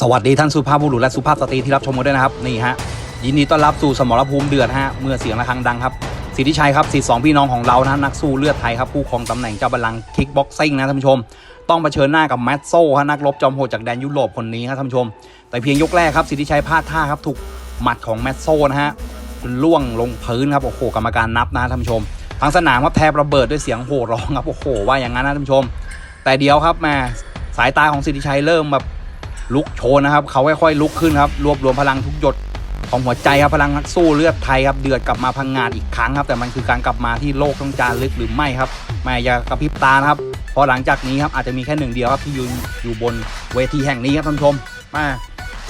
สวัสดีท่านสุภาพบุรุษและสุภาพสตรีที่รับชมกันด้วยนะครับนี่ฮะยินดีต้อนรับสู่สมรภูมิเดือดฮะเมื่อเสียงะระฆังดังครับสิทธิชัยครับสิทธิสองพี่น้องของเรานะนักสู้เลือดไทยครับผู้ครองตำแหน่งเจ้าบัลลังก์คิกบ็อกซิ่งนะท่านผู้ชม ต้องเผชิญหน้ากับแมตโซ่ฮะนักรบจอมโหดจากแดนยุโรปคนนี้ครับท่านผู้ชม แต่เพียงยกแรกครับสิทธิชัยพลาดท่าครับถูกหมัดของแมตโซ่นะฮะล่วงลงพื้นครับโอ้โหกรรมการนับนะท่านผู้ชมทางสนามครับแทบระเบิดด้วยเสียงโห่ร้องครับโอ้โหว่าอย่างนั้นนะท่านผู้ชม แต่เดียวครับแม่สายตาของสิทธิชัยเริ่มแบบ ลุกโชนนะครับ เขาค่อยๆลุกขึ้นครับ รวบรวมพลังทุกหยดของหัวใจครับพลังสู้เลือดไทยครับเดือดกลับมาพังงาดอีกครั้งครับ แต่มันคือการกลับมาที่โลกต้องจารึกหรือไม่ครับแม่อย่ากระพริบตานะครับพอหลังจากนี้ครับอาจจะมีแค่หนึ่งเดียวครับที่ยืนอยู่บนเวทีแห่งนี้ครับท่านผู้ชมมา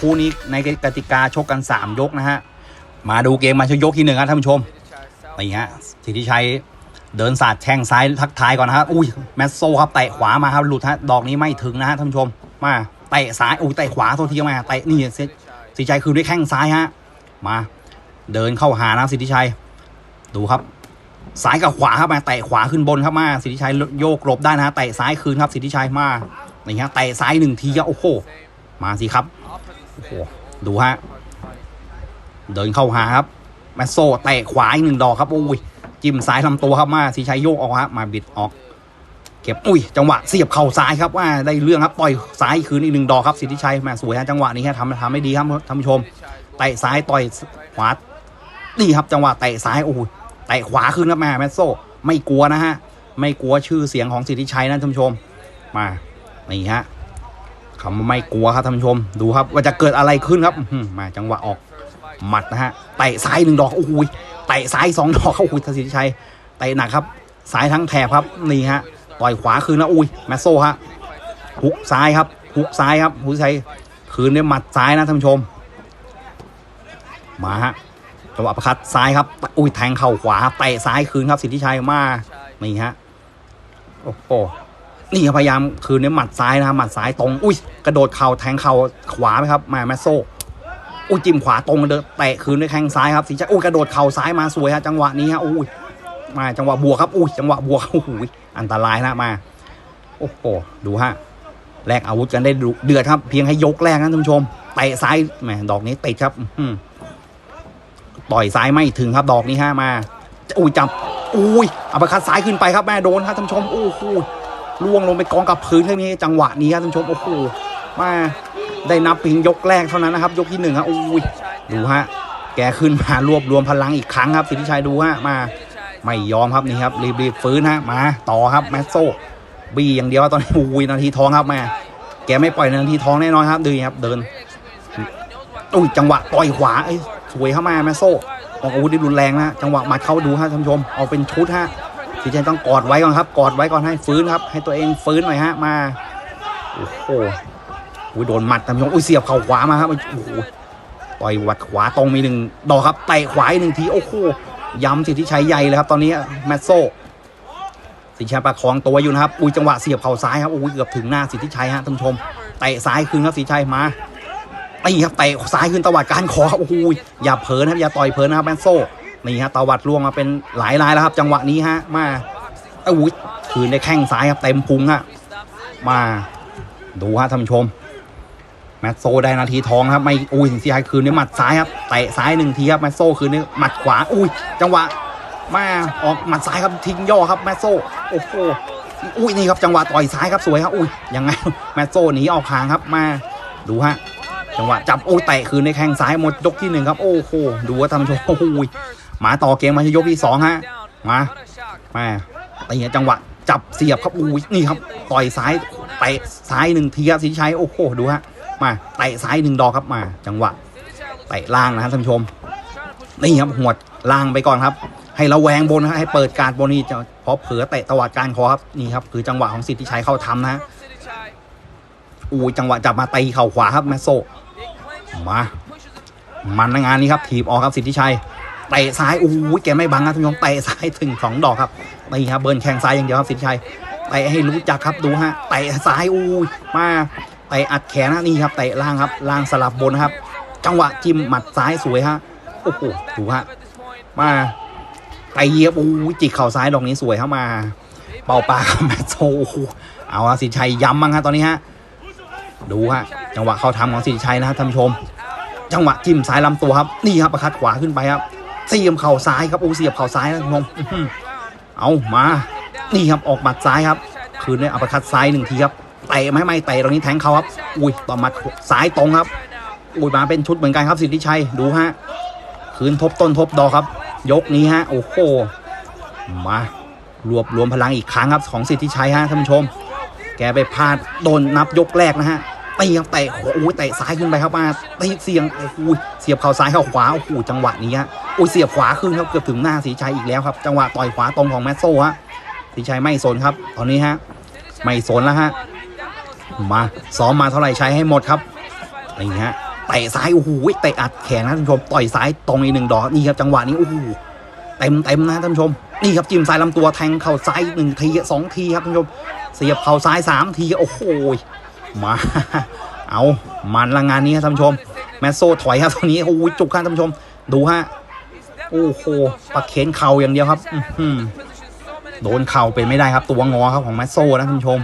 คู่นี้ในกติกาชกกัน 3 ยกนะฮะมาดูเกมมาชกยกที่หนึ่งครับท่านผู้ชมนี่ฮะสิทธิชัยเดินสาดแช่งซ้ายทักทายก่อนนะครับอุ้ยแมสโซครับเตะขวามาครับหลุดฮะดอกนี้ไม่ถึงนะฮะท่านผู้ชมมา เตะซ้ายโอ้ยเตะขวาโทษทีมาเตะนี่สิทธิชัยคือด้วยแข้งซ้ายฮะมาเดินเข้าหานะสิทธิชัย ดูครับซ้ายกับขวาครับมาเตะขวาขึ้นบนครับมาสิทธิชัยโยกหลบได้นะฮะเตะซ้ายคืนครับสิทธิชัยมานี่ฮะเตะซ้ายหนึ่งทีครับโอ้โหมาสิครับโอ้โหดูฮะเดินเข้าหาครับแมสโซเตะขวาอีกหนึ่งดอกครับโอ้ยจิ้มซ้ายลำตัวครับมาสิทธิชัยโยกออกครับมาบิดออก เก็บอุ้ยจังหวะเสียบเข่าซ้ายครับว่าได้เรื่องครับต่อยซ้ายคืนอีกหนึ่งดอกครับสิทธิชัยแหม่สวยฮะจังหวะนี้ฮะทำทำไม่ดีครับท่านผู้ชมเตะซ้ายต่อยขวานี่ครับจังหวะเตะซ้ายโอ้โหเตะขวาขึ้นครับแม่แมสโซไม่กลัวนะฮะไม่กลัวชื่อเสียงของสิทธิชัยนะท่านผู้ชมมานี่ฮะคำว่าไม่กลัวครับท่านผู้ชม ดูครับว่าจะเกิดอะไรขึ้นครับมาจังหวะออกหมัดนะฮะเตะซ้ายหนึ่งดอกโอ้โหเตะซ้ายสองดอกเข้าหุยสิทธิชัยเตะหนักครับซ้ายทั้งแถบครับนี่ฮะ ต่อยขวาคืนแล้วอุ้ยแมสโซฮะฮุกซ้ายครับฮุกซ้ายครับฮุกซ้ายคืนด้วยหมัดซ้ายนะท่านผู้ชม มาฮะจังหวะประคัดซ้ายครับอุ้ยแทงเข่าขวาเตะซ้ายคืนครับสิทธิชัยมานี่ฮะโอ้โหนี่พยายามคืนด้วยหมัดซ้ายนะหมัดซ้ายตรงอุ้ยกระโดดเข่าแทงเข่าขวาไหมครับมาแมสโซอุ้ยจิ้มขวาตรงเดินเตะคืนด้วยแข้งซ้ายครับสิทธิชัยอุ้ยกระโดดเข่าซ้ายมาสวยฮะจังหวะนี้ฮะอุ้ย มาจังหวะบวกครับอุ้ยจังหวะบวกโอ้โหอันตรายนะมา โอ้โหดูฮะแลกอาวุธกันได้ดุเดือดครับ เพียงให้ยกแรกนะท่านผู้ชมเตะซ้ายแหมดอกนี้ติดครับอืต่อยซ้ายไม่ถึงครับ ดอกนี้ฮะมาอุ้ยจับอุ้ยอัปคัดซ้ายขึ้นไปครับแม่โดนครับท่านผู้ชมโอ้โหล่วงลงไปกองกับพื้นแค่นี้จังหวะนี้ครับท่านผู้ชมโอ้โหมาได้นับเพียงยกแรกเท่านั้นนะครับ ยกที่หนึ่งครับอุ้ยดูฮะแกขึ้นมารวบรวมพลังอีกครั้งครับสิทธิชัยดูฮะมา ไม่ยอมครับนี่ครับรีบรีบฟื้นฮะมาต่อครับแมสโซบีอย่างเดียวตอนนี้อุ้ยนาทีทองครับแม่แกไม่ปล่อยนาทีทองแน่นอนครับดูครับเดินอุ้ยจังหวะต่อยขวาเอ้สวยเข้ามาแมสโซออกอาวุธได้รุนแรงนะจังหวะหมัดเข้าดูฮะท่านผู้ชมเอาเป็นชุดฮะที่จะต้องกอดไว้ก่อนครับ กอดไว้ก่อนให้ฟื้นครับ ให้ตัวเองฟื้นหน่อยฮะมาโอ้โหอุ้ยโดนหมัดท่านผู้ชมอุ้ยเสียบเข่าขวามาครับโอ้โหต่อยหวัดขวาตรงมีหนึ่งดอกครับเตะขวาอีกหนึ่งทีโอ้โห ย้ำสิทธิชัยใหญ่เลยครับ ตอนนี้แมตโซสิทธิชัยประคองตัวอยู่นะครับอุ้ยจังหวะเสียบเข่าซ้ายครับอุ้ยเกือบถึงหน้าสิทธิชัยฮะท่านผู้ชมเตะซ้ายคืนครับสิทธิชัยมาตีครับเตะซ้ายคืนตวัดการคอครับโอ้โหอย่าเผลอนะครับอย่าต่อยเผลอนะครับแมตโซนี่ฮะตวัดล่วงมาเป็นหลายรายแล้วครับ จังหวะนี้ฮะมาไอ้อุ้ยคืนได้แข้งซ้ายครับเต็มพุงฮะมาดูฮะท่านผู้ชม แมตโซได้นาทีทองครับไม่อุ้ยสิทธิชัยคืนด้วยหมัดซ้ายครับเตะซ้ายหนึ่งทีครับแมตโซคืนด้วยหมัดขวาอุ้ยจังหวะมาออกหมัดซ้ายครับทิ้งย่อครับแมตโซโอ้โหอุ้ยนี่ครับจังหวะต่อยซ้ายครับสวยครับอุ้ยยังไงแมตโซหนีออกห่างครับมาดูฮะจังหวะจับโอ้เตะคืนในแข้งซ้ายหมดยกที่หนึ่งครับโอ้โหดูว่าท่านผู้ชมโอ้โหมาต่อเกมมาที่ยกที่สองฮะมามาตีจังหวะจับเสียบครับอุ้ยนี่ครับต่อยซ้ายเตะซ้ายหนึ่งทีครับสิชัยโอ้โหดูฮะ มาเตะซ้ายหนึ่งดอกครับมา จังหวะเตะล่างนะท่านผู้ชมนี่ครับหวดล่างไปก่อนครับ ให้ระแวงบนนะให้เปิดการบนนี่จะพราะเผลอเตะตวัดการคอครับนี่ครับคือจังหวะของสิทธิชัยเข้าทำนะอูจังหวะจับมาตีเข่าขวาครับแมสโซมามันในงานนี้ครับถีบออกครับสิทธิชัยเตะซ้ายอู้ยแกไม่บังครับท่านผู้ชมเตะซ้ายถึงสองดอกครับนี่ครับเบิร์นแข้งซ้ายอย่างเดียวครับสิทธิชัยเตะให้รู้จักครับดูฮะเตะซ้ายอู้มา เตะอัดแขนนะนี่ครับเตะล่างครับล่างสลับบนครับ จังหวะจิ้มหมัดซ้ายสวยฮะโอ้โหดูฮะมาไปเยียบโอ้จิกเข่าซ้ายดอกนี้สวยเข้ามา เป่าปากแมตโซเอาสิชัยย้ำมั้งฮะตอนนี้ฮะดูฮะจังหวะเข้าทำของสิชัยนะครับท่านผู้ชม จังหวะจิ้มซ้ายลำตัวครับนี่ครับประคัดขวาขึ้นไปครับเสียบเข่าซ้ายครับโอ้เสียบเข่าซ้ายนะท่านผู้ชมเอามา นี่ครับออกหมัดซ้ายครับ คืนด้วยอัปร์คัดซ้ายหนึ่งทีครับ เตะไม่ไม่เตะตรงนี้แทงเขาครับ อุ้ยต่อมัดซ้ายตรงครับ อุ้ยมาเป็นชุดเหมือนกันครับสิทธิชัยดูฮะคืนทบต้นทบดอกครับ ยกนี้ฮะโอ้โหมารวบรวมพลังอีกครั้งครับของสิทธิชัยฮะท่านผู้ชม แกไปพลาดโดนนับยกแรกนะฮะตีครับเตะโอ้ยเตะซ้ายขึ้นไปครับมาตีเสียงโอ้โหเสียบเข่าซ้ายเข้าขวาโอ้โหจังหวะนี้ฮะโอ้ยเสียบขวาขึ้นครับเกือบถึงหน้าสีชัยอีกแล้วครับ จังหวะต่อยขวาตรงของแมสโซ่ฮะสีชัยไม่สนครับ ตอนนี้ฮะไม่สนแล้วฮะ มาซ้อมมาเท่าไหร่ใช้ให้หมดครับนี่ฮะเตะซ้ายโอ้โหเตะอัดแขนนะท่านผู้ชมต่อยซ้ายตรงอีกหนึ่งดอกนี่ครับจังหวะนี้โอ้โหเต็มเต็มนะท่านผู้ชมนี่ครับจิ้มซ้ายลำตัวแทงเข่าซ้ายหนึ่งทีสองทีครับท่านผู้ชมเสียบเข่าซ้ายสามทีโอ้โหมาเอามันละงานนี้ครับท่านผู้ชม แมสโซถอยครับตรงนี้โอ้โหจุกครับท่านผู้ชม ดูฮะโอ้โหปักเขนเข่าอย่างเดียวครับอืโดนเข่าเป็นไม่ได้ครับตัวงอครับของแมสโซนะท่านผู้ชม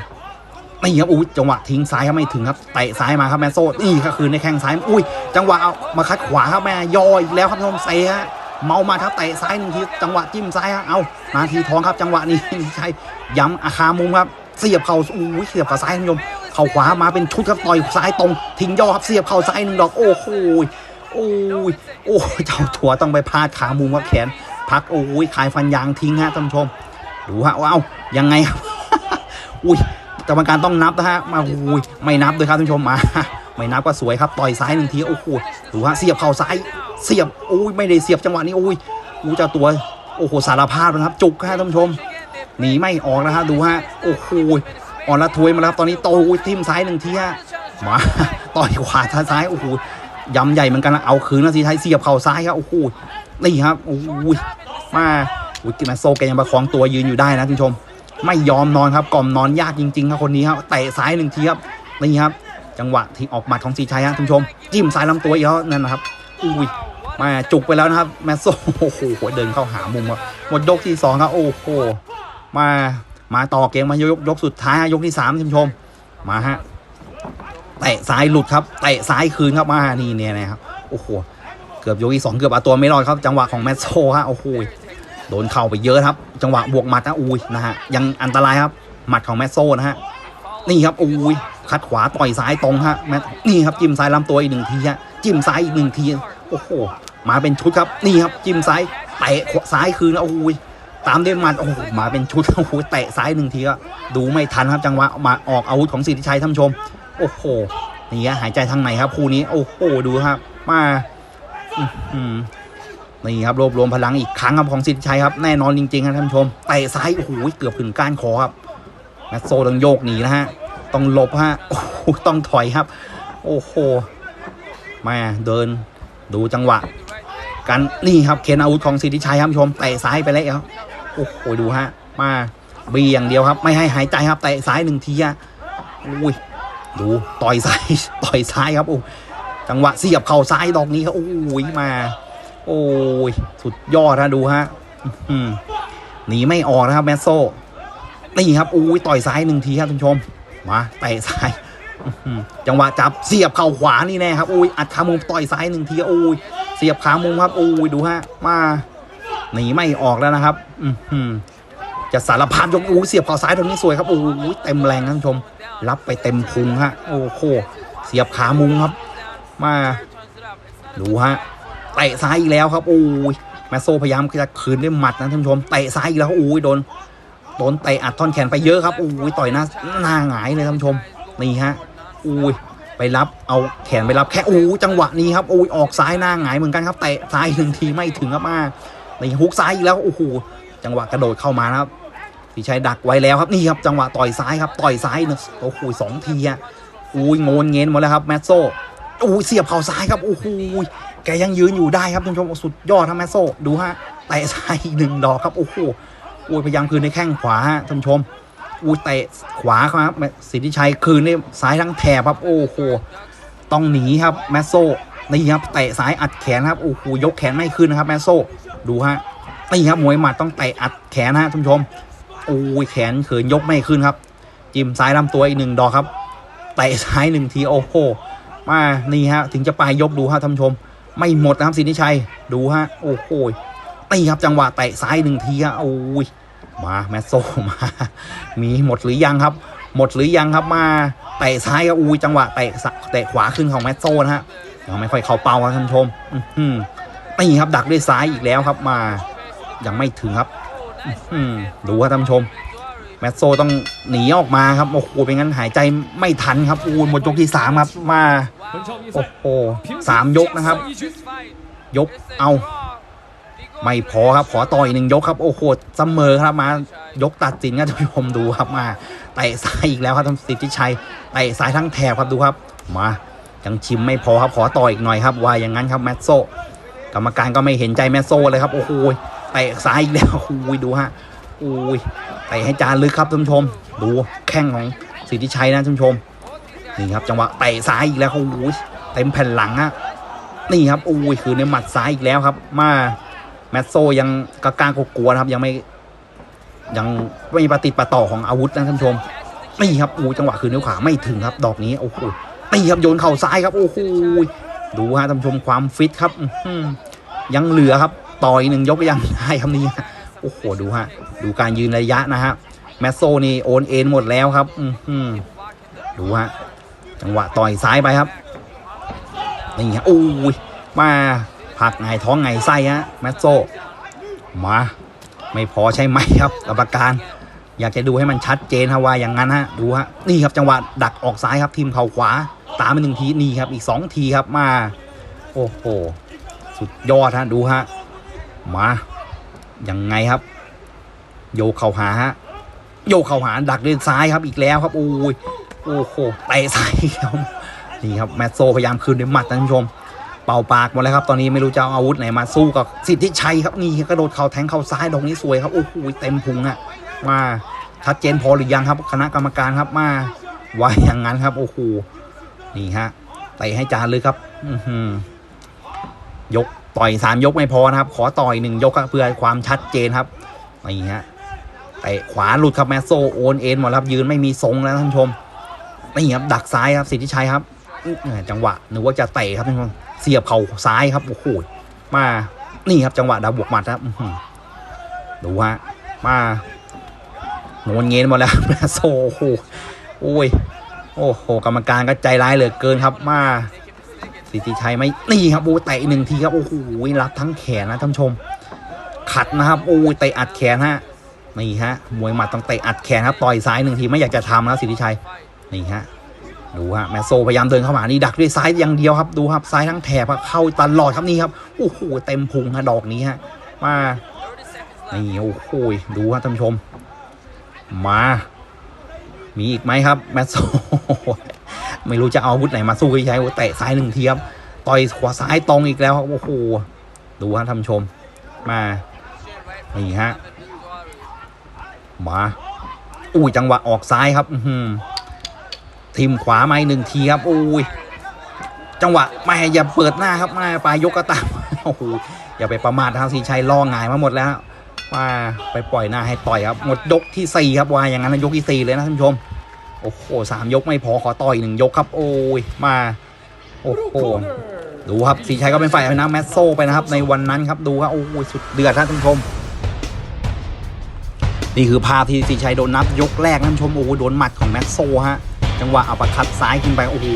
นี่ครับอุ้ยจังหวะทิ้งซ้ายครับไม่ถึงครับเตะซ้ายมาครับแมนโซ่นี่ก็คือในแข้งซ้ายอุ้ยจังหวะเอามาคัดขวาครับแม่ย่ออีกแล้วครับท่านผู้ชมเซฮะเมามาครับเตะซ้ายหนึ่งทีจังหวะจิ้มซ้ายฮะเอานาทีทองครับจังหวะนี้ใช่ย้ำอาคามุมครับเสียบเข่าอุ้ยเสียบเข่าซ้ายท่านผู้ชมเข่าขวามาเป็นชุดครับต่อยซ้ายตรง ทิ้งย่อครับเสียบเข่าซ้ายหนึ่งดอกโอ้โหโอ้ยโอ้ยเจ้าถั่วต้องไปพาดขามุมครับแขน พักโอ้ยขายฟันยางทิ้งฮะท่านผู้ชมดูฮะว่าเอายังไงครับอุ้ย กรรมการต้องนับนะฮะมาอุ้ยไม่นับด้วยครับท่านผู้ชมมาไม่นับก็สวยครับต่อยซ้ายหนึ่งทีโอ้โหดูฮะเสียบเข่าซ้ายเสียบอุ้ยไม่ได้เสียบจังหวะนี้อุ้ยอู้เจ้าตัวโอ้โหสารภาพนะครับ จุกฮะท่านผู้ชมหนีไม่ออกนะฮะดูฮะโอ้โหอ่อนละทวยมาแล้วตอนนี้โตอุ้ยทิมซ้ายหนึ่งทีฮะมาต่อยขวาท้าซ้ายโอ้โหยำใหญ่เหมือนกันนะเอาคืนนะสีไทยเสียบเข่าซ้ายครับโอ้โหนี่ครับโอ้ยมาอุ้ยกินมาโซแกยังประคองตัวยืนอยู่ได้นะท่านผู้ชม ไม่ยอมนอนครับกล่อมนอนยากจริงๆครับคนนี้ครับเตะซ้ายหนึ่งทีครับนี่ครับ จังหวะที่ออกหมัดของสีชัยครับท่านผู้ชม จิ้มซ้ายลำตัวอีกแล้วนั่นนะครับอุ้ยมาจุกไปแล้วนะครับแมสโซโอ้โหเดินเข้าหามุมครับหมดยกที่สองครับโอ้โหมามาต่อเกมมายกยกสุดท้ายยกที่สามท่านผู้ชมมาฮะเตะซ้ายหลุดครับเตะซ้ายคืนครับมานี่เนี่ยนะครับโอ้โหเกือบยกที่สองเกือบเอาตัวไม่รอดครับ จังหวะของแมสโซฮะโอ้โหโดนเข่าไปเยอะครับ จังหวะบวกหมัดนะอุ้ยนะฮะยังอันตรายครับหมัดของแมสโซนะฮะนี่ครับอุ้ยคัดขวาต่อยซ้ายตรงฮะแมนี่ครับจิ้มซ้ายลำตัวอีกหนึ่งทีฮะจิ้มซ้ายอีกหนึ่งทีโอ้โหมาเป็นชุดครับนี่ครับจิ้มซ้ายเตะขวาซ้ายคืนนะโอ้ยตามด้วยหมัดโอ้โหมาเป็นชุดโอ้โหเตะซ้ายหนึ่งทีก็ดูไม่ทันครับจังหวะมาออกอาวุธของสิทธิชัยท่านชม โอ้โหนี่ฮะหายใจทางไหนครับคู่นี้โอ้โหดูครับ มาอื้อหือ นี่ครับรวบรวมพลังอีกครั้งครับของสิทธิชัยครับแน่นอนจริงๆครับท่านผู้ชมเตะซ้ายโอ้โหเกือบถึงก้านคอครับแมตโซต้องโยกหนีนะฮะต้องหลบฮะโอ้โหต้องถอยครับ โอ้โหมาเดินดูจังหวะ กันนี่ครับเคนอาวุธของสิทธิชัยครับชมเตะซ้ายไปแล้วโอ้โหดูฮะมาบีอย่างเดียวครับ ไม่ให้หายใจครับเตะซ้ายหนึ่งทีอะอุ้ยดูต่อยซ้ายต่อยซ้ายครับโอ้จังหวะเสียบเข่าซ้ายดอกนี้ครับโอ้ยมา โอ้ย สุดยอดนะดูฮะหนีไม่ออกนะครับแมสโซนี่ครับอุ้ยต่อยซ้ายหนึ่งทีครับท่านผู้ชม มาเตะซ้ายจังหวะจับเสียบเข่าขวานี่แน่ครับอุ้ยอัดขามุมต่อยซ้ายหนึ่งทีอุ้ยเสียบขามุมครับอุ้ยดูฮะมาหนีไม่ออกแล้วนะครับ อืจะสารพัดยกอุ้เสียบเข่าซ้ายตรงนี้สวยครับอุ้ยเต็มแรงท่านชม รับไปเต็มพุงฮะ โอ้โหเสียบขามุมครับ มา ดูฮะ เตะซ้ายอีกแล้วครับโอ้ยแมสโซพยายามจะคืนด้วยหมัดนะท่านผู้ชมเตะซ้ายอีกแล้วโอ้ยโดนโดนเตะอัดท่อนแขนไปเยอะครับโอ้ยต่อยหน้าหน้าหงายเลยท่านผู้ชมนี่ฮะโอ้ยไปรับเอาแขนไปรับแค่โอ้ยจังหวะนี้ครับโอ้ยออกซ้ายหน้าหงายเหมือนกันครับเตะซ้ายหนึ่งทีไม่ถึงครับมานี่ฮุกซ้ายอีกแล้วโอ้โหจังหวะกระโดดเข้ามานะครับพี่ชัยดักไว้แล้วครับนี่ครับจังหวะต่อยซ้ายครับต่อยซ้ายเนะโอ้โหสองทีอะโอ้ยโงนเงินหมดแล้วครับแมสโซโอ้ยเสียบเข่าซ้ายครับโอ้โห กยังยืนอยู่ได้ครับท่านผู้ชมสุดยอดทั้งแมสโซดูฮะเตะซ้ายอีกหนึ่งดอกครับโอ้โหโอ้ยพยายามคืนในแข้งขวาฮะท่านผู้ชมอู้เตะขวาครับสิทธิชัยคืนในซ้ายทั้งแถบครับโอ้โหต้องหนีครับแมสโซนี่ครับเตะซ้ายอัดแขนครับโอ้โหยกแขนไม่ขึ้นนะครับแมสโซดูฮะนี่ครับมวยหมัดต้องเตะอัดแขนฮะท่านผู้ชมโอ้ยแขนเขินยกไม่ขึ้นครับ จิ้มซ้ายลำตัวอีกหนึ่งดอกครับเตะซ้ายหนึ่งทีโอ้โหมานี่ฮะถึงจะปลายยกดูฮะท่านผู้ชม ไม่หมดนะครับสินิชัยดูฮะโอ้โหนี่ครับจังหวะเตะซ้ายหนึ่งทีฮะโอ้ยมาแมสโซมา มีหมดหรือยังครับ หมดหรือยังครับมาเตะซ้ายครับอุ้ยจังหวะเตะเตะขวาขึ้นของแมสโซนะฮะยังไม่ค่อยเข้าเป้าครับท่านชมอื้อหือนี่ครับดักด้วยซ้ายอีกแล้วครับมา ยังไม่ถึงครับดูครับท่านชม แมตโซต้องหนีออกมาครับโอ้โหเป็นงั้นหายใจไม่ทันครับอูหมดยกที่สามครับมา โอ้โหสามยกนะครับ ยกเอาไม่พอครับขอต่ออีกหนึ่งยกครับโอ้โหเสมอครับมายกตัดสินครับท่านผู้ชมดูครับมาเตะซ้ายอีกแล้วครับท่านสิทธิชัยเตะซ้ายทั้งแถบครับดูครับ มายังชิมไม่พอครับขอต่ออีกหน่อยครับว่าอย่างนั้นครับแมตโซกรรมการก็ไม่เห็นใจแมตโซเลยครับโอ้โหเตะซ้ายอีกแล้วโอ้โหดูฮะโอ้ยเตะให้จานลึกครับท่านผู้ชม ดูแข้งของสิทธิชัยนะท่านผู้ชม นี่ครับจังหวะเตะซ้ายอีกแล้วโอ้เต็มแผ่นหลังฮะนี่ครับโอ้ยคือในหมัดซ้ายอีกแล้วครับ มาแมตโซยังกล้ากลัวนะครับยังไม่ยังไม่มีปฏิปต่อของอาวุธนะท่านผู้ชมนี่ครับโอ้จังหวะคือนิ้วขวาไม่ถึงครับ ดอกนี้โอ้โหนี่ครับโยนเข่าซ้ายครับโอ้โหดูฮะท่านผู้ชมความฟิตครับยังเหลือครับ ต่อยหนึ่งยกยังได้ครับนี่โอ้โหดูฮะดูการยืนระยะนะฮะแมตโซนี่โอนเอ็นหมดแล้วครับ อืดูฮะ จังหวะต่อยซ้ายไปครับนี่ฮะโอ้ยมาผักไงท้องไงไส้ฮะแมตโซมาไม่พอใช่ไหมครับกรรมการ อยากจะดูให้มันชัดเจนฮะว่าอย่างนั้นฮะดูฮะนี่ครับจังหวะดักออกซ้ายครับทีมเข่าขวา ตามไปหนึ่งทีนี่ครับอีกสองทีครับมา โอ้โหสุดยอดฮะดูฮะมายังไงครับ โยเข่าหาฮะโยเข่าหาดักด้วยซ้ายครับอีกแล้วครับโอ้ย โอ้โหเตะซ้ายอีกแล้วนี่ครับแมตโซพยายามคืนด้วยหมัดนะท่านผู้ชม เป่าปากหมดแล้วครับ ตอนนี้ไม่รู้จะเอาอาวุธไหนมาสู้กับสิทธิชัยครับนี่กระโดดเข่าแทงเข่าซ้ายดอกนี้สวยครับโอ้โหเต็มพุงอะมาชัดเจนพอหรือยังครับคณะกรรมการครับมาว่าอย่างนั้นครับโอ้โหนี่ฮะเตะให้จานเลยครับ อือหือยกต่อยสามยกไม่พอนะครับ ขอต่อยหนึ่งยกเพื่อความชัดเจนครับนี่ฮะเตะขวาหลุดครับแมสโซโอนเอ็นหมดครับยืนไม่มีทรงแล้วท่านผู้ชม นี่ครับดักซ้ายครับสิทธิชัยครับจังหวะนึกว่าจะเตะครับท่านผู้ชมเสียบเข่าซ้ายครับโอ้โหมานี่ครับจังหวะดาวบวกหมัดครับดูฮะมาโงนเงินหมดแล้วโซโอ้โหโอ้ยโอ้โหกรรมการก็ใจร้ายเหลือเกินครับมาสิทธิชัยไม่นี่ครับโอ้เตะหนึ่งทีครับโอ้โหรับทั้งแขนนะท่านผู้ชม ขัดนะครับโอ้ยเตะอัดแขนฮะนี่ฮะมวยหมัดต้องเตะอัดแขนครับต่อยซ้ายหนึ่งทีไม่อยากจะทำแล้วสิทธิชัย นี่ฮะดูฮะแมสโซพยายามเดินเข้ามานี่ดักด้วยซ้ายอย่างเดียวครับดูครับซ้ายทั้งแถบเข้าตลอดครับนี่ครับโอ้โหเต็มพุงฮะดอกนี้ฮะมานี่โอ้โหดูฮะท่านผู้ชม มา มีอีกไหมครับแมสโซไม่รู้จะเอาอาวุธไหนมาสู้ใช้โอ้เตะซ้ายหนึ่งทีครับต่อยขวาซ้ายตรงอีกแล้วครับโอ้โหดูฮะท่านผู้ชม มานี่ฮะมาอุ้ยจังหวะออกซ้ายครับ อื ทีมขวาไมาอีกหนึ่งทีครับโอ้ยจังหวะไม่อย่าเปิดหน้าครับไมาปลายยกก็ตามโอ้โหอย่าไปประมาททางสีชัยล่อหงายมาหมดแล้วว่าไปปล่อยหน้าให้ต่อยครับหมดยกที่สี่ครับว่าอย่างนั้นยกที่สี่เลยนะท่านผู้ชมโอ้โหสามยกไม่พอขอต่อยหนึ่งยกครับ โอ้ยมาโอ้โหดูครับสีชัยก็เป็นฝ่ายชนะแมสโซไปนะครับ ในวันนั้นครับดูครับโอ้ยสุดเดือดนะท่านผู้ชมนี่คือภาพที่สีชัยโดนนับยกแรกท่านผู้ชมโอ้โหโดนหมัดของแมสโซฮะ จังหวะเอาประคัดซ้ายขึ้นไปโอ้โห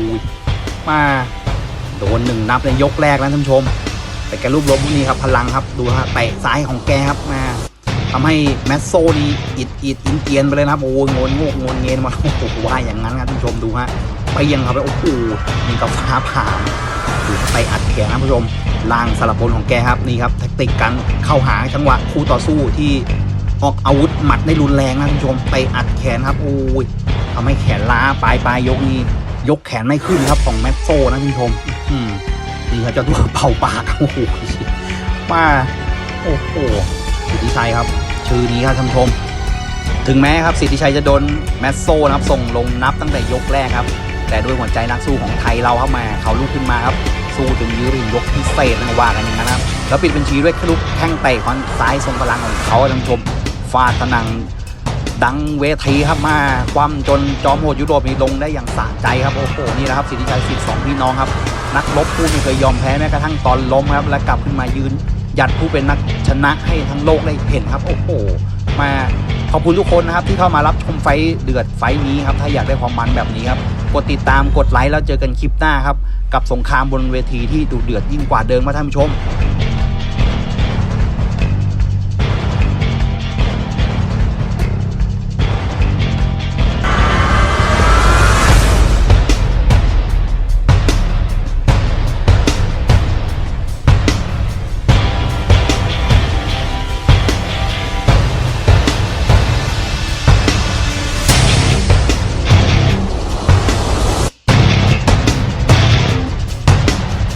มาโดนหนึ่งนับในยกแรกแล้วท่านผู้ชม แต่แกรูปรบพวกนี้ครับพลังครับดูฮะเตะซ้ายของแกครับมาทำให้แมสโซนี่อิดอิดอินเกียนไปเลยนะครับโอ้ยงนงกงนเงินมาโอ้โหว่าอย่างนั้นครับท่านผู้ชมดูฮะไปยังครับโอ้โหนี่กับฟ้าผ่าดูไปอัดแขนนะท่านผู้ชมล่างสลับบนของแกครับนี่ครับแทคติกการเข้าหาจังหวะคู่ต่อสู้ที่ออกอาวุธหมัดได้รุนแรงนะท่านผู้ชมไปอัดแขนครับโอ้ย ทำให้แขนล้าปลายปลายยกนี้ยกแขนไม่ขึ้นครับของแมตโซนะคุณผู้ชมอืมนี่ครับเจะตัวเป่าปากโอ้โหมาโอ้โหสิทธิชัยครับ ชื่อนี้ครับท่านผู้ชม ถึงแม้ครับสิทธิชัยจะโดนแมตโซนะครับส่งลงนับตั้งแต่ยกแรกครับ แต่ด้วยหัวใจนักสู้ของไทยเราเข้ามาเขาลุกขึ้นมาครับสู้จนยื้อถึงยกพิเศษนะว่ากันอย่างนั้นครับแล้วปิดบัญชีด้วยลูกแข้งเตะขวาซ้ายทรงพลังของเขาท่านผู้ชมฟาดตะนัง ดังเวทีครับมาความจนจอมโหดยุโรปมีลงได้อย่างสะใจครับโอ้โหนี่แหละครับสิทธิชัยสิทธิ์สองพี่น้องครับ นักรบผู้ไม่เคยยอมแพ้แม้กระทั่งตอนล้มครับและกลับขึ้นมายืนหยัดผู้เป็นนักชนะให้ทั้งโลกได้เห็นครับโอ้โหมาขอบคุณทุกคนนะครับที่เข้ามารับชมไฟเดือดไฟนี้ครับถ้าอยากได้ความมันแบบนี้ครับกดติดตามกดไลค์แล้วเจอกันคลิปหน้าครับกับสงครามบนเวทีที่ดุเดือดยิ่งกว่าเดิมครับท่านผู้ชม